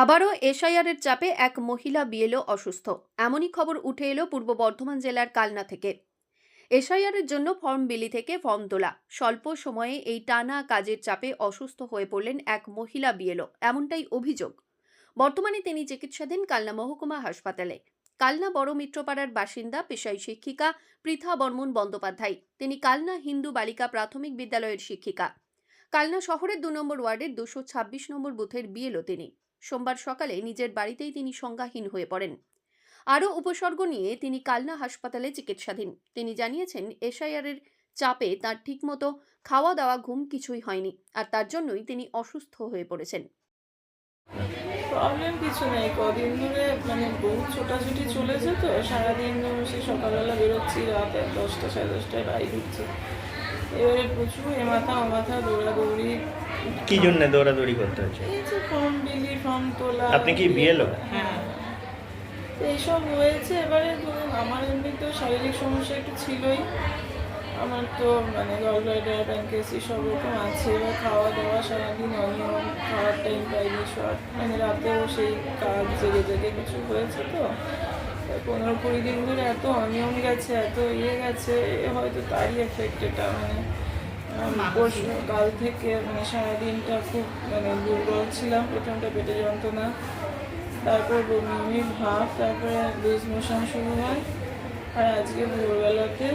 আবারও এসআইআরের চাপে এক মহিলা বিএলও অসুস্থ। এমনই খবর উঠে এলো পূর্ব বর্ধমান জেলার কালনা থেকে। এসআইআরের জন্য ফর্ম বিলি থেকে ফর্ম তোলা। স্বল্প সময়ে এই টানা কাজের চাপে অসুস্থ হয়ে পড়লেন এক মহিলা বিএলও। এমনটাই অভিযোগ। বর্তমানে তিনি চিকিৎসাধীন কালনা মহকুমা হাসপাতালে। কালনা বড় মিত্রপাড়ার বাসিন্দা পেশাই শিক্ষিকা পৃথা বর্মন বন্দ্যোপাধ্যায়। তিনি কালনা হিন্দু বালিকা প্রাথমিক বিদ্যালয়ের শিক্ষিকা। কালনা শহরের দু নম্বর ওয়ার্ডের দুশো ছাব্বিশ নম্বর বুথের বিএলও তিনি। সোমবার সকালে নিজের বাড়িতেই তিনি সংজ্ঞাহীন হয়ে পড়েন। আরও উপসর্গ নিয়ে তিনি কালনা হাসপাতালে চিকিৎসাধীন। তিনি জানিয়েছেন, এসআইআরের চাপে তার ঠিকমতো খাওয়া দাওয়া ঘুম কিছুই হয়নি আর তার জন্যই তিনি অসুস্থ হয়ে পড়েছেন। প্রবলেম কিছু নেই। কদিন ধরে মানে বহু ছোটাছুটি চলেছে তো। সারাদিন সে সকালবেলা বেরোচ্ছি, রাত দশটা, সাড়ে দশটায় বাড়ি ঢুকছি এবারে প্রচুর এ মাথা ও মাথা দৌড়াদৌড়ি কি জন্য দৌড়াদৌড়ি করতে হচ্ছে? আপনি কি BLO? হ্যাঁ। তো এইসব হয়েছে এবারে ধরুন আমার এমনি তো শারীরিক সমস্যা একটু ছিলই। আমার তো মানে গলব্লাডার প্যানকেসি সব রকম আছে। এবার খাওয়া দাওয়া সারাদিন অনিয়ম খাওয়ার টাইম পাইনি শর্ট। মানে রাতেও সেই কাজ জেগে জেগে কিছু হয়েছে তো। পনেরো কুড়ি দিন ধরে এত অনিয়ম গেছে এত ইয়ে গেছে হয়তো তারই এফেক্ট এটা মানে। কাল থেকে মানে সারাদিনটা খুব মানে দুর্বল ছিলাম প্রথমটা পেটে যন্ত্রণা, তারপর বমি বমি ভাব তারপরে লুজ মোশন শুরু হয়। আর আজকে ভোরবেলাতে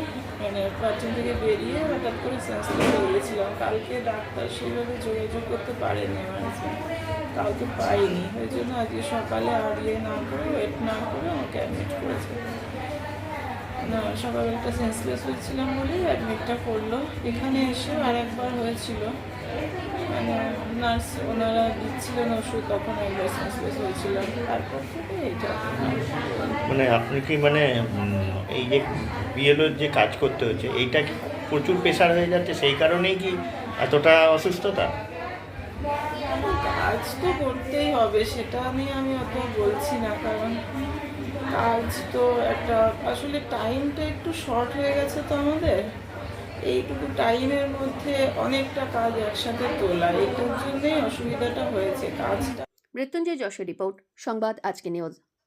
মানে বাথরুম থেকে বেরিয়ে হঠাৎ করে হয়ে গিয়েছিলাম। কালকে ডাক্তার সেইভাবে যোগাযোগ করতে পারেনি আমার। কালকে পাইনি। ওই জন্য আজকে সকালে আর ইয়ে না করে ওয়েট না করে আমাকে অ্যাডমিট করেছে। সকালবেলাটা সেন্সলেস হয়েছিলাম বলেই অ্যাডমিটটা করল। এখানে এসে আর একবার হয়েছিল। মানে নার্স ওনারা দিচ্ছিলেন ওষুধ তখন একবার সেন্সলেস হয়েছিলাম। তারপর থেকে এইটা মানে আপনি কি মানে এই যে বিএলওর যে কাজ করতে হচ্ছে এইটা কি প্রচুর প্রেশার হয়ে যাচ্ছে? সেই কারণেই কি এতটা অসুস্থতা? কাজ তো করতেই হবে সেটা নিয়ে আমি অত বলছি না কারণ কাজ তো একটা, আসলে টাইমটা একটু শর্ট হয়ে গেছে তো আমাদের। এইটুকু টাইমের মধ্যে অনেকটা কাজ একসাথে তোলা এটার জন্যই অসুবিধাটা হয়েছে কাজটা। মৃত্যুঞ্জয় যশোর রিপোর্ট, সংবাদ আজকে নিউজ